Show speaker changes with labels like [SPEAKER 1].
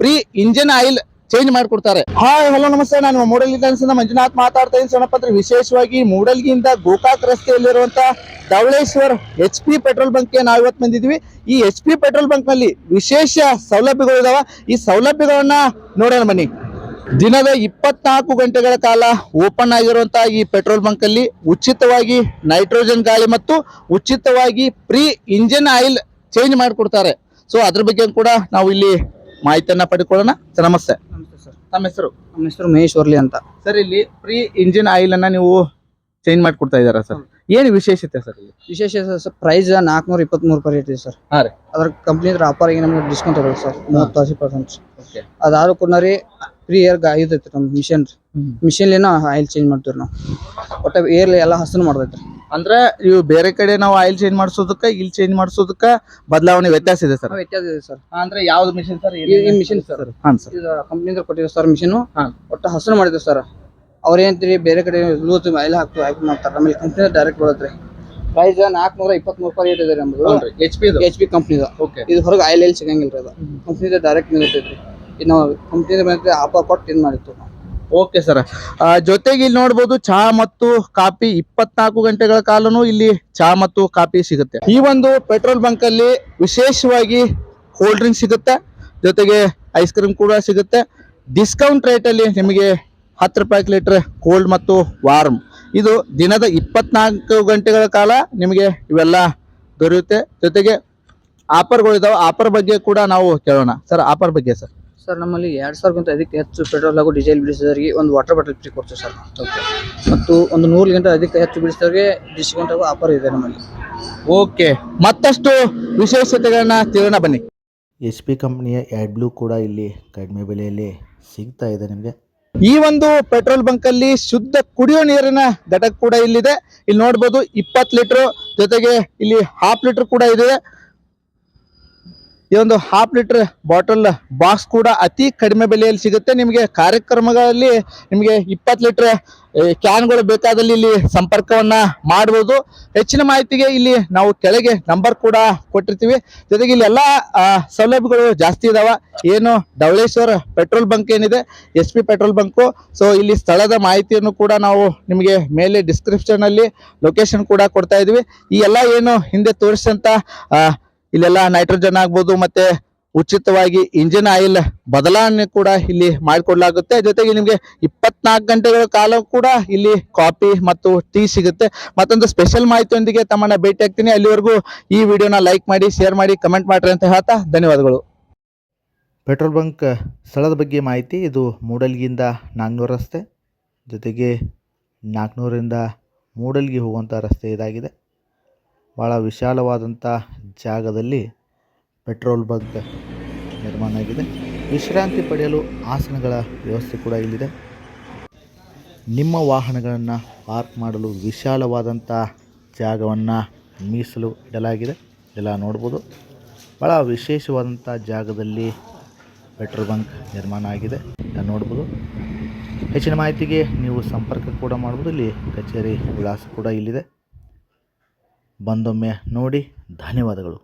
[SPEAKER 1] Free engine oil change ಮಾಡ್ಕೊಡ್ತಾರೆ. Hi, hello, ನಮಸ್ತೆ. ನಾನು ಮೂಡಲ್ ಇಂದ ಮಂಜುನಾಥ್ ಮಾತಾಡ್ತಾ ಇದ್ದೀನಿ ಸಣ್ಣಪತ್ರ ವಿಶೇಷವಾಗಿ ಮೂಡಲ್ಗಿಯಿಂದ ಗೋಕಾಕ್ ರಸ್ತೆಯಲ್ಲಿರುವಂತಹ ಧವಳೇಶ್ವರ್ ಎಚ್ ಪಿ ಪೆಟ್ರೋಲ್ ಬಂಕ್ಗೆ ನಾವು ಇವತ್ತು ಬಂದಿದ್ವಿ ಈ ಎಚ್ ಪಿ ಪೆಟ್ರೋಲ್ ಬಂಕ್ನಲ್ಲಿ ವಿಶೇಷ ಸೌಲಭ್ಯಗಳು ಇದಾವ. ಈ ಸೌಲಭ್ಯಗಳನ್ನ ನೋಡೋಣ ಬನ್ನಿ. ದಿನದ ಇಪ್ಪತ್ನಾಲ್ಕು ಗಂಟೆಗಳ ಕಾಲ ಓಪನ್ ಆಗಿರುವಂತಹ ಈ ಪೆಟ್ರೋಲ್ ಬಂಕ್ ಅಲ್ಲಿ ಉಚಿತವಾಗಿ ನೈಟ್ರೋಜನ್ ಗಾಳಿ ಮತ್ತು ಉಚಿತವಾಗಿ ಫ್ರೀ ಇಂಜಿನ್ ಆಯಿಲ್ ಚೇಂಜ್ ಮಾಡಿಕೊಡ್ತಾರೆ. ಸೊ ಅದ್ರ ಬಗ್ಗೆ ಕೂಡ ನಾವು ಇಲ್ಲಿ ಮಾಹಿತಿಯನ್ನ ಪಡ್ಕೊಳ್ಳೋಣ. ಸರ್ ನಮಸ್ತೆ.
[SPEAKER 2] ನಮಸ್ತೆ ಸರ್.
[SPEAKER 1] ತಮ್ಮ ಹೆಸರು?
[SPEAKER 2] ನಮ್ಮ ಹೆಸರು ಮಹೇಶ್ ವರ್ಲಿ ಅಂತ.
[SPEAKER 1] ಸರ್ ಇಲ್ಲಿ ಪ್ರೀ ಇಂಜಿನ್ ಆಯಿಲ್ ಅನ್ನ ನೀವು ಚೇಂಜ್ ಮಾಡ್ಕೊಡ್ತಾ ಇದಾರ ಸರ್? ಏನು ವಿಶೇಷತೆ ಸರ್ ಇಲ್ಲಿ?
[SPEAKER 2] ವಿಶೇಷ ಸರ್ ಪ್ರೈಸ್ ನಾಲ್ಕುನೂರ ಇಪ್ಪತ್ಮೂರು ರೂಪಾಯಿ ಇದೆ ಸರ್.
[SPEAKER 1] ಹಾ ರೀ.
[SPEAKER 2] ಅದ್ರ ಕಂಪ್ನಿ ಆಫರ್ ಆಗಿ ನಮಗೆ ಡಿಸ್ಕೌಂಟ್ ಇರೋದು ಸರ್ ಮೂವತ್ತು ಹಸಿ ಪರ್ಸೆಂಟ್
[SPEAKER 1] ಓಕೆ
[SPEAKER 2] ಅದಾದ ಕೂಡ ರೀ ಫ್ರೀ ಏರ್ ಇದೈತಿ ನಮ್ಮ ಮಿಷನ್ ಮಿಷನ್ಲಿನ ಆಯಿಲ್ ಚೇಂಜ್ ಮಾಡ್ತೀವಿ ನಾವು. ಒಟ್ಟೆ ಏರ್ ಎಲ್ಲ ಹಸನು ಮಾಡ್ದೈತ್ರಿ.
[SPEAKER 1] ಅಂದ್ರೆ ಇವು ಬೇರೆ ಕಡೆ ನಾವು ಆಯಿಲ್ ಚೇಂಜ್ ಮಾಡಿಸೋದಕ್ಕ ಇಲ್ಲಿ ಚೇಂಜ್ ಮಾಡಿಸೋದಕ್ಕ ಬದಲಾವಣೆ ವ್ಯತ್ಯಾಸ ಇದೆ ಸರ್.
[SPEAKER 2] ವ್ಯತ್ಯಾಸ ಇದೆ ಸರ್.
[SPEAKER 1] ಅಂದ್ರೆ ಯಾವ್ದು ಮಿಷನ್ ಸರ್?
[SPEAKER 2] ಈ- ಮಿಷನ್ ಸರ್.
[SPEAKER 1] ಹಾಂ ಸರ್.
[SPEAKER 2] ಇದು ಕಂಪ್ನಿಯಿಂದ ಕೊಟ್ಟಿರೋ ಸರ್ ಮಿಷನ್
[SPEAKER 1] ಹಾ.
[SPEAKER 2] ಒಟ್ಟು ಹಸನು ಮಾಡಿದ್ರು ಸರ್ ಅವ್ರ ಏನಂತೀರಿ ಬೇರೆ ಕಡೆ ಲೂಸ್ ಆಯಿಲ್ ಹಾಕ್ತು ಹಾಕಿ ಮಾಡ್ತಾರೆ. ನಮ್ಮಲ್ಲಿ ಕಂಪ್ನಿ ಡೈರೆಕ್ಟ್ ಬರುತ್ತೆ. ಪ್ರೈಸ್ ನಾಲ್ಕುನೂರ ಇಪ್ಪತ್ಮೂರು ರೂಪಾಯಿ ರೇಟ್ ಇದೆ ನಮ್ದು.
[SPEAKER 1] ಎಚ್ ಪಿ
[SPEAKER 2] ಎಚ್ ಪಿ ಕಂಪ್ನಿದು
[SPEAKER 1] ಓಕೆ
[SPEAKER 2] ಇದು. ಹೊರಗೆ ಆಯಿಲ್ ಎಲ್ಲಿ ಸಿಗಂಗಿಲ್ಲ ರೀ ಅದು ಕಂಪ್ನಿದ ಡೈರೆಕ್ಟ್ ನಿಲ್ತೈತ್ರಿ ಇದು ನಾವು ಕಂಪ್ನಿದ ಮೇಲೆ ಆಫರ್ ಕೊಟ್ಟು ಇದು ಮಾಡಿತ್ತು
[SPEAKER 1] ಓಕೆ ಸರ್ ಜೊತೆಗೆ ಇಲ್ಲಿ ನೋಡ್ಬೋದು ಚಹಾ ಮತ್ತು ಕಾಫಿ ಇಪ್ಪತ್ನಾಲ್ಕು ಗಂಟೆಗಳ ಕಾಲನು ಇಲ್ಲಿ ಚಹಾ ಮತ್ತು ಕಾಫಿ ಸಿಗುತ್ತೆ. ಈ ಒಂದು ಪೆಟ್ರೋಲ್ ಬಂಕ್ ಅಲ್ಲಿ ವಿಶೇಷವಾಗಿ ಕೋಲ್ಡ್ ಡ್ರಿಂಕ್ ಸಿಗುತ್ತೆ. ಜೊತೆಗೆ ಐಸ್ ಕ್ರೀಮ್ ಕೂಡ ಸಿಗುತ್ತೆ. ಡಿಸ್ಕೌಂಟ್ ರೇಟ್ ಅಲ್ಲಿ ನಿಮಗೆ ಹತ್ತು ರೂಪಾಯಿ ಲೀಟರ್ ಕೋಲ್ಡ್ ಮತ್ತು ವಾರ್ಮ್ ಇದು ದಿನದ ಇಪ್ಪತ್ನಾಲ್ಕು ಗಂಟೆಗಳ ಕಾಲ ನಿಮಗೆ ಇವೆಲ್ಲ ದೊರೆಯುತ್ತೆ. ಜೊತೆಗೆ ಆಫರ್ಗಳು ಇದಾವೆ ಆಫರ್ ಬಗ್ಗೆ ಕೂಡ ನಾವು ಕೇಳೋಣ. ಸರ್ ಆಫರ್ ಬಗ್ಗೆ ಸರ್
[SPEAKER 2] ಸರ್ ನಮ್ಮಲ್ಲಿ ಎರಡು ಸಾವಿರಕ್ಕಿಂತ ಅಧಿಕ ಹೆಚ್ಚು ಪೆಟ್ರೋಲ್ ಹಾಗೂ ಡೀಸೆಲ್ ಬಿಡಿಸಿದವರಿಗೆ ಒಂದು ವಾಟರ್ ಬಾಟಲ್ ಫ್ರೀ ಕೊಡ್ತೀವಿ ಸರ್.
[SPEAKER 1] ಓಕೆ
[SPEAKER 2] ಮತ್ತು ಒಂದು ನೂರಿಗಿಂತ ಅದಕ್ಕೆ ಹೆಚ್ಚು ಬಿಡಿಸಿದವರಿಗೆ ಡಿಸ್ಕೌಂಟ್ ಹಾಗೂ ಆಫರ್ ಇದೆ ನಮ್ಮಲ್ಲಿ.
[SPEAKER 1] ಓಕೆ ಮತ್ತಷ್ಟು ವಿಶೇಷತೆಗಳನ್ನ ತಿಳಿಯೋಣ ಬನ್ನಿ.
[SPEAKER 3] ಎಸ್ ಪಿ ಕಂಪ್ನಿಯ ಆ್ಯಡ್ ಬ್ಲೂ ಕೂಡ ಇಲ್ಲಿ ಕಡಿಮೆ ಬೆಲೆಯಲ್ಲಿ ಸಿಗ್ತಾ ಇದೆ ನಿಮಗೆ.
[SPEAKER 1] ಈ ಒಂದು ಪೆಟ್ರೋಲ್ ಬಂಕ್ ಅಲ್ಲಿ ಶುದ್ಧ ಕುಡಿಯೋ ನೀರಿನ ಘಟಕ ಕೂಡ ಇಲ್ಲಿದೆ. ಇಲ್ಲಿ ನೋಡ್ಬೋದು ಇಪ್ಪತ್ತು ಲೀಟರ್ ಜೊತೆಗೆ ಇಲ್ಲಿ ಹಾಫ್ ಲೀಟರ್ ಕೂಡ ಇದೆ. ಈ ಒಂದು ಹಾಫ್ ಲೀಟರ್ ಬಾಟಲ್ ಬಾಕ್ಸ್ ಕೂಡ ಅತಿ ಕಡಿಮೆ ಬೆಲೆಯಲ್ಲಿ ಸಿಗುತ್ತೆ. ನಿಮಗೆ ಕಾರ್ಯಕ್ರಮಗಳಲ್ಲಿ ನಿಮಗೆ ಇಪ್ಪತ್ತು ಲೀಟರ್ ಕ್ಯಾನ್ಗಳು ಬೇಕಾದಲ್ಲಿ ಇಲ್ಲಿ ಸಂಪರ್ಕವನ್ನ ಮಾಡಬಹುದು ಹೆಚ್ಚಿನ ಮಾಹಿತಿಗೆ ಇಲ್ಲಿ ನಾವು ಕೆಳಗೆ ನಂಬರ್ ಕೂಡ ಕೊಟ್ಟಿರ್ತೀವಿ. ಜೊತೆಗೆ ಇಲ್ಲಿ ಎಲ್ಲ ಸೌಲಭ್ಯಗಳು ಜಾಸ್ತಿ ಇದಾವ. ಏನು ಧವಳೇಶ್ವರ ಪೆಟ್ರೋಲ್ ಬಂಕ್ ಏನಿದೆ, S P petrol bunk. So ಇಲ್ಲಿ ಸ್ಥಳದ ಮಾಹಿತಿಯನ್ನು ಕೂಡ ನಾವು ನಿಮಗೆ ಮೇಲೆ ಡಿಸ್ಕ್ರಿಪ್ಷನ್ ಅಲ್ಲಿ ಲೊಕೇಶನ್ ಕೂಡ ಕೊಡ್ತಾ ಇದೀವಿ. ಈ ಎಲ್ಲ ಏನು ಹಿಂದೆ ತೋರಿಸಿದಂತ ಇಲ್ಲೆಲ್ಲ ನೈಟ್ರೋಜನ್ ಆಗ್ಬೋದು ಮತ್ತೆ ಉಚಿತವಾಗಿ ಇಂಜಿನ್ ಆಯಿಲ್ ಬದಲಾವಣೆ ಕೂಡ ಇಲ್ಲಿ ಮಾಡಿಕೊಡಲಾಗುತ್ತೆ. ಜೊತೆಗೆ ನಿಮಗೆ ಇಪ್ಪತ್ನಾಲ್ಕು ಗಂಟೆಗಳ ಕಾಲ ಕೂಡ ಇಲ್ಲಿ ಕಾಫಿ ಮತ್ತು ಟೀ ಸಿಗುತ್ತೆ. ಮತ್ತೊಂದು ಸ್ಪೆಷಲ್ ಮಾಹಿತಿಯೊಂದಿಗೆ ತಮ್ಮನ್ನ ಭೇಟಿ ಆಗ್ತೀನಿ. ಅಲ್ಲಿವರೆಗೂ ಈ ವಿಡಿಯೋನ ಲೈಕ್ ಮಾಡಿ ಶೇರ್ ಮಾಡಿ ಕಮೆಂಟ್ ಮಾಡ್ರಿ ಅಂತ ಹೇಳ್ತಾ ಧನ್ಯವಾದಗಳು.
[SPEAKER 3] ಪೆಟ್ರೋಲ್ ಬಂಕ್ ಸ್ಥಳದ ಬಗ್ಗೆ ಮಾಹಿತಿ ಇದು ಮೂಡಲ್ಗಿಯಿಂದ ನಾಲ್ಕುನೂರು ರಸ್ತೆ. ಜೊತೆಗೆ ನಾಲ್ಕುನೂರಿಂದ ಮೂಡಲ್ಗಿ ಹೋಗುವಂಥ ರಸ್ತೆ ಇದಾಗಿದೆ. ಭಾಳ ವಿಶಾಲವಾದಂಥ ಜಾಗದಲ್ಲಿ ಪೆಟ್ರೋಲ್ ಬಂಕ್ ನಿರ್ಮಾಣ ಆಗಿದೆ. ವಿಶ್ರಾಂತಿ ಪಡೆಯಲು ಆಸನಗಳ ವ್ಯವಸ್ಥೆ ಕೂಡ ಇಲ್ಲಿದೆ. ನಿಮ್ಮ ವಾಹನಗಳನ್ನು ಪಾರ್ಕ್ ಮಾಡಲು ವಿಶಾಲವಾದಂಥ ಜಾಗವನ್ನು ಮೀಸಲು ಇಡಲಾಗಿದೆ. ಎಲ್ಲ ನೋಡ್ಬೋದು. ಭಾಳ ವಿಶೇಷವಾದಂಥ ಜಾಗದಲ್ಲಿ ಪೆಟ್ರೋಲ್ ಬಂಕ್ ನಿರ್ಮಾಣ ಆಗಿದೆ. ಎಲ್ಲ ನೋಡ್ಬೋದು. ಹೆಚ್ಚಿನ ಮಾಹಿತಿಗೆ ನೀವು ಸಂಪರ್ಕ ಕೂಡ ಮಾಡ್ಬೋದು. ಇಲ್ಲಿ ಕಚೇರಿ ವಿಳಾಸ ಕೂಡ ಇಲ್ಲಿದೆ. ಬಂದೊಮ್ಮೆ ನೋಡಿ ಧನ್ಯವಾದಗಳು.